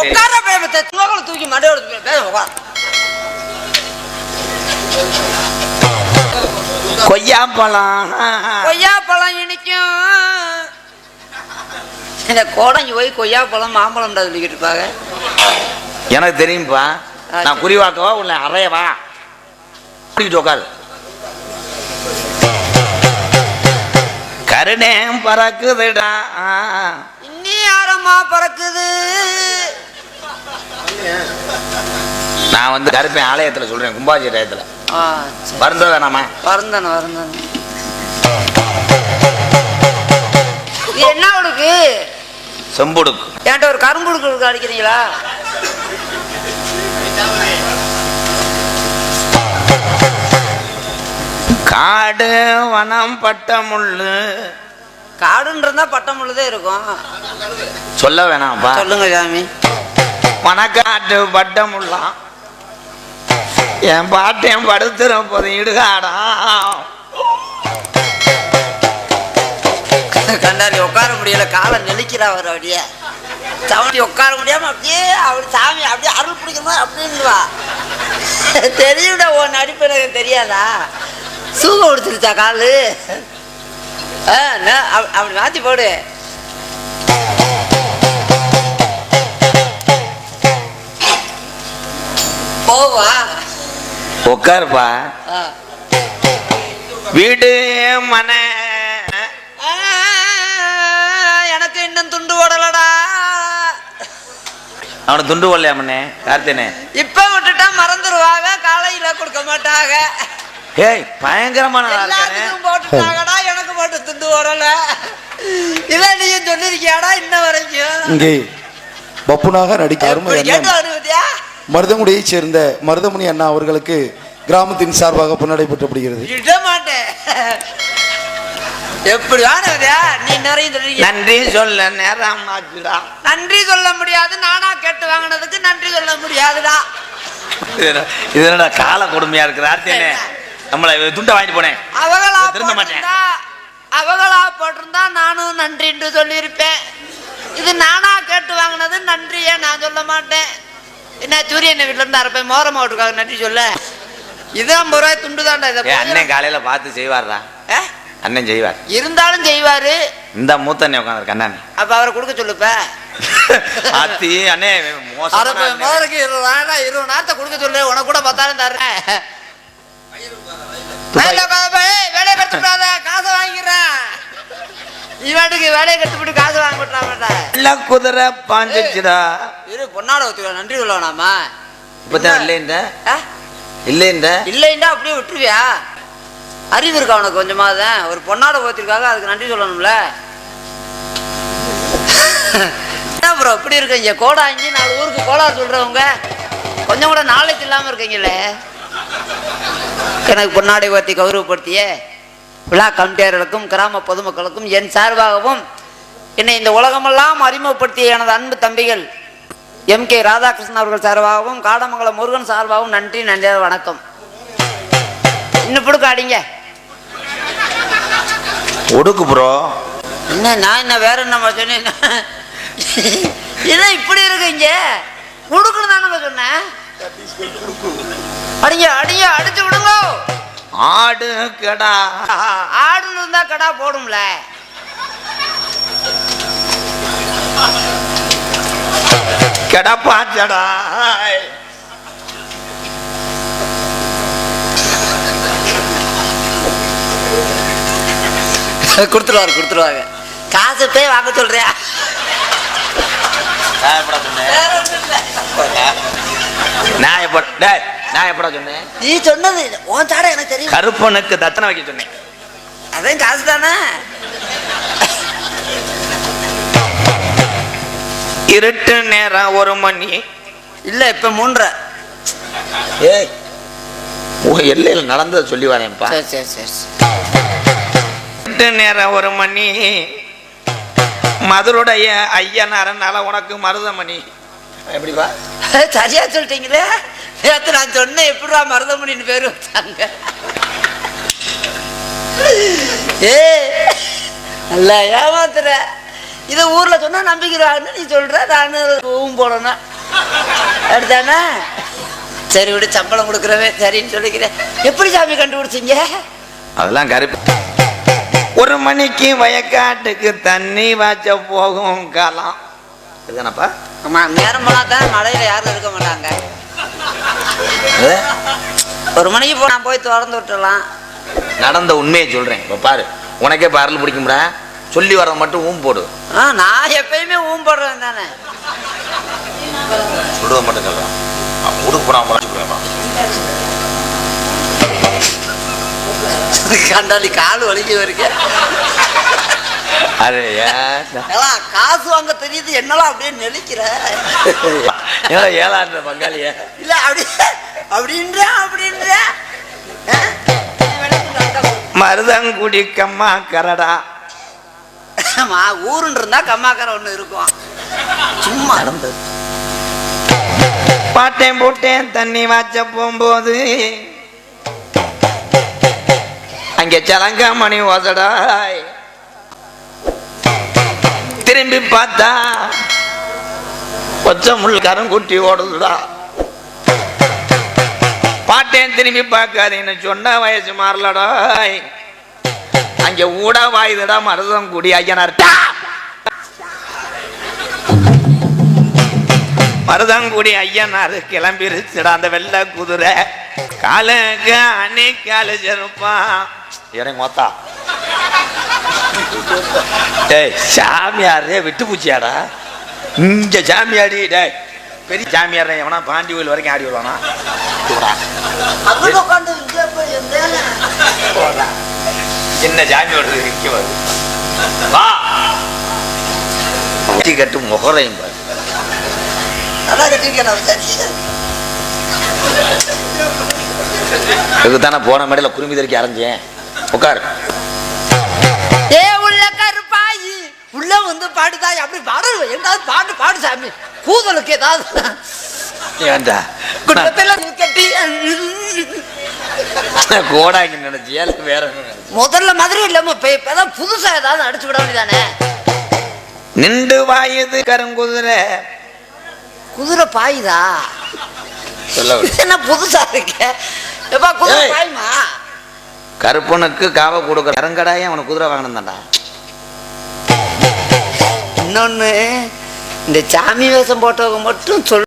உட்கார துவகளை தூக்கி மண்டையோட பேச உட்கார். கொய்யாப்பழம். கொய்யா பழம் இனிக்கும். இந்த கோடங்கி போய் கொய்யா பழம் மாம்பழம் சொல்லிக்கிட்டு இருப்பாங்க. எனக்கு தெரியும்பா நான் குறிவாக்கவா உள்ள அறையவா கூட்டிகிட்டு உட்காரு கருணே பறக்குதுடா. இன்னி யாரம்மா பறக்குது? நான் வந்து கருப்பேன் ஆலயத்துல சொல்றேன் கும்பாபிஷேகத்துல ஆ சரி. வருந்த வேணாமா வருந்தன வருந்தன என்ன உடுக்கு? செம்புடுக்கு என்கிட்ட ஒரு கரும்பு உடுக்கு அடிக்கிறீங்களா? காடு வனம் பட்டமுள்ளு. காடுன்னு இருந்தா பட்டம் உள்ளதே இருக்கும். சொல்ல வேணாம்ப்பா. சொல்லுங்க சாமி. மணக்காட்டு பட்டமுள்ளாம் என் பாட்டையும் படுத்துற போது இடுகாடம் கண்டாரி உட்கார முடியல காலை நெளிக்கிறா அவர் அப்படியே. சவண்டி உட்கார முடியாம அப்படியே அப்படி சாமி அப்படியே அருள் பிடிக்கணும் அப்படின்னுவா. தெரியும்டா உன் நடிப்பு எனக்கு தெரியாதா? சூக கொடுத்துருச்சா காலு? ஆ, அப்படி மாற்றி போடு. உட்காருப்பா. வீடு மனை. எனக்கு இன்னும் துண்டு ஓடலடா அவனை துண்டு கொள்ளையாமண்ணே கார்த்தினே இப்ப விட்டுட்டா மறந்துடுவாங்க காலையில கொடுக்க மாட்டாங்க. ஏய் பயங்கரமான போட்டுட்டாங்கடா எனக்கு மட்டும் துண்டு ஓடல இதான் நீயும் சொல்லிருக்கியாடா இன்ன வரைக்கும்? இங்கே பப்புனாக நடிக்க அருமை மருதமுடியைச் சேர்ந்த மருதமுனி அண்ணா அவர்களுக்கு கிராமத்தின் சார்பாக பொன்னடைப்பட்டப்படுகிறது. இட மாட்டேன் எப்படி வானவதியா நீ நிறைய சொல்லிருக்கிய? நன்றி சொல்ல நேரம் ஆச்சுடா. நன்றி சொல்ல முடியாது. நானா கேட்டு வாங்கினதுக்கு நன்றி சொல்ல முடியாதுடா. இது என்னடா கால கொடுமையா இருக்கு ராத்தினே நம்மள துண்டை வாங்கிட்டு போனேன் அவங்களா திருந்த மாட்டேன். போட்டிருந்தா அவங்களா போட்டிருந்தா நானும் நன்றின்னு சொல்லியிருப்பேன். இது நானா கேட்டு வாங்கினது நன்றியே நான் சொல்ல மாட்டேன். என்ன சூரியன் வீட்டுல இருந்து அரைப்பேன் மோரமா விட்டுருக்காங்க நன்றி சொல்ல. இது ஐம்பது ரூபாய் துண்டு தான்டா இதை அண்ணன் காலையில பார்த்து செய்வார்டா ஏ? அண்ணன் செய்வார். இருந்தாலும் செய்வாரு. இந்த மூத்த அண்ணன் உட்காந்துருக்க அண்ணன். அப்ப அவரை கொடுக்க சொல்லுப்ப. ஆத்தி அண்ணே அண்ணே. மோருக்கு இருபதாயிரம் இருபது நேரத்தை கொடுக்க சொல்லு உனக்கு கூட பத்தாயிரம் தர்றேன். வேலையை கட்டுப்படாத காசை வாங்கிக்கிறேன் நீ வாட்டுக்கு வேலையை கட்டுப்பட்டு காசு வாங்க மாட்டான் வெள்ள குதிரை பாஞ்சிச்சுடா இரு பொன்னாட ஒத்துக்க நன்றி சொல்லணாமா இப்பதான் இல்லை இந்த? இல்லைண்டா இல்லைண்டா அப்படியே விட்டுருவியா? அறிவு இருக்கா உனக்கு கொஞ்சமாக தான் ஒரு பொண்ணாட போத்திருக்காங்க அதுக்கு நன்றி சொல்லணும்ல? என்ன ப்ரோ இப்படி இருக்கீங்க? கோடாங்கி நாலு ஊருக்கு கோளாறு சொல்கிறவங்க கொஞ்சம் கூட நாலேஜ் இல்லாமல் இருக்கீங்களே. எனக்கு பொன்னாடை பற்றி கௌரவப்படுத்திய. விழா கமிட்டியாளர்களுக்கும் கிராம பொதுமக்களுக்கும் என் சார்பாகவும் என்னை இந்த உலகமெல்லாம் அறிமுகப்படுத்திய எனது அன்பு தம்பிகள் எம் கே ராதாகிருஷ்ணன் அவர்கள் சார்பாகவும் காடமங்கலம் முருகன் சார்பாகவும் நன்றி நன்றி வணக்கம். இன்னும் பிடுக்க அடிங்க ஒடுக்கு ப்ரோ என்ன நான் என்ன வேற என்ன சொன்னேன்? என்ன இப்படி இருக்கீங்க கொடுக்கணும் தானங்க சொன்னேன். அடிங்க அடிங்க அடிச்சு விடுங்க. ஆடு கடா ஆடு இருந்தா கடா போடும்ல. கடப்பாச்சடா கொடுத்துருவாரு கொடுத்துருவாங்க காசு போய் வாங்க சொல்றியா? நான் எப்படா நான் எப்படா சொன்னேன்? நீ சொன்னது உன் சாடை எனக்கு தெரியும். கருப்பனுக்கு தத்தனை வைக்க சொன்னேன். அதான் காசு தானே இருட்டு நேரம் ஒரு மணி. இல்ல இப்ப மூன்றரை. ஏய் எல்லையில் நடந்ததை சொல்லி வரேன்ப்பா. சரி சரி சரி. இருட்டு நேரம் ஒரு மணி. மதுருடைய ஐயனாரனால உனக்கு மருதமணி. எப்படிப்பா? சரியா சொல்லிட்டீங்களே. நேத்து நான் சொன்னேன் எப்படிடா மருதமணின்னு பேர் வச்சாங்க. ஏ நல்லா ஏமாத்துற. இதை ஊர்ல சொன்னா நம்பிக்கிறான்னு நீ சொல்ற நான் ஊம் போடணும். அடுத்தானே சரி விடு சம்பளம் கொடுக்குறவே சரின்னு சொல்லிக்கிறேன். எப்படி சாமி கண்டுபிடிச்சீங்க? அதெல்லாம் கருப்பு ஒரு மணிக்கு வயக்காட்டுக்கு தண்ணி வாச்ச போகும் காலம். இதுதானப்பா? ஆமா நேரம் போனா தான் மழையில யாரும் இருக்க மாட்டாங்க? ஒரு மணிக்கு போ நான் போய் திறந்து விட்டுறலாம் நடந்த உண்மையை சொல்றேன். இப்ப பாரு உனக்கே இப்ப அருள் பிடிக்கும்டா. சொல்லி வரத மட்டும் ஊம் போடு. நான் எப்பயுமே ஊம் போடுறேன் தானே. சுடுவ மட்டும் சொல்றான் உடுக்கு போடாம கண்டாலி கால் வலிக்க வரைக்கும் காசு வாங்க தெரியுது என்னலாம் அப்படியே நெளிக்கிற? ஏதோ ஏழாண்டு பங்காளிய. இல்ல அப்படி அப்படின்ற அப்படின்ற. மருதங்குடி கம்மா கரடா. ஆமா ஊருன்னு இருந்தா கம்மாக்கரை ஒண்ணு இருக்கும். சும்மா நடந்தது. பாட்டேன் போட்டேன் தண்ணி வாச்ச போகும்போது. அங்கே சலங்காமணி ஓசடாய். திரும்பி பார்த்தா கொச்ச முள் குட்டி ஓடுதுடா. பாட்டேன் திரும்பி பார்க்காதீன்னு சொன்ன வயசு மாறலடாய் அங்க ஊடா வாயுதுடா மருதம் குடி ஐயனார்! மருதங்குடி ஐயனாரு கிளம்பிருச்சுடா அந்த வெள்ளை குதிரை. காலுக்கு அணி காலு செருப்பான் இறங்க மொத்தா. டேய் சாமியாரே விட்டு பூச்சியாடா. இங்க சாமியாடி டேய். பெரிய சாமியார் எவனா பாண்டி கோயில் வரைக்கும் ஆடி வருவானா? என்ன சாமி இங்க வருது வா. கட்டி கட்டு முகரையும் பாரு. அதான் கட்டிருக்கேன் சரி இதுக்கு தானே போன மேடையில் குருமி தெறிக்க அரைஞ்சேன். உட்காரு. ஏ உள்ள கருப்பாயி. உள்ள வந்து பாடுதாய் அப்படி பாடு. எங்காவது பாட்டு பாடு சாமி. கூதலுக்கு ஏதாவது. ஏன்டா குடும்பத்துல கட்டி கோடாங்கி நினைச்சியா? வேற? முதல்ல மாதிரி இல்லாம இப்ப இப்பதான் புதுசா ஏதாவது அடிச்சு விட வேண்டியதானே? நின்று வாயுது கருங்குதிரை. குதிரை பாயுதா? சொல்ல என்ன புதுசா இருக்க? எப்பா குதிரை. பாயுமா? கருப்பனுக்கு காவ கொடுக்குற கருங்கடாயே அவனுக்கு குதிரை வாங்கணும் தான்டா. இன்னொன்னு இந்த சாமி வேஷம் போட்டவங்க மட்டும் சொல்